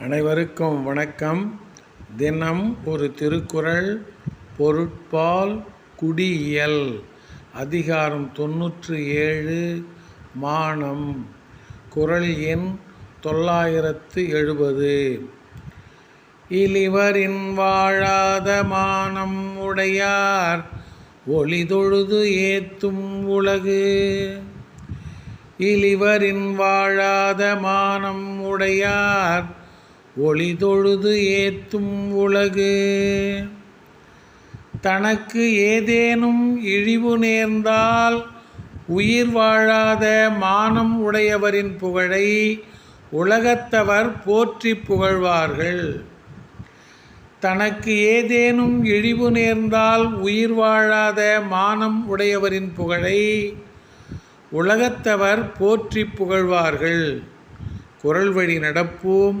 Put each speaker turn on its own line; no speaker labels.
அனைவருக்கும் வணக்கம். தினம் ஒரு திருக்குறள் பொருட்பால் குடியியல் அதிகாரம் தொன்னூற்று ஏழு மானம். குறள் எண் தொள்ளாயிரத்து எழுபது. இளிவரின் வாழாத மானம் உடையார் ஒளிதொழுது ஏத்தும் உலகு. இளிவரின் வாழாத மானம் உடையார் ஒளிதொழுது ஏத்தும் உலகு. தனக்கு ஏதேனும் இழிவு நேர்ந்தால் உயிர் வாழாத மானம் உடையவரின் புகழை உலகத்தவர் போற்றி புகழ்வார்கள். தனக்கு ஏதேனும் இழிவு நேர்ந்தால் உயிர் வாழாத மானம் உடையவரின் புகழை உலகத்தவர் போற்றி புகழ்வார்கள். குரல் வழி நடப்போம்.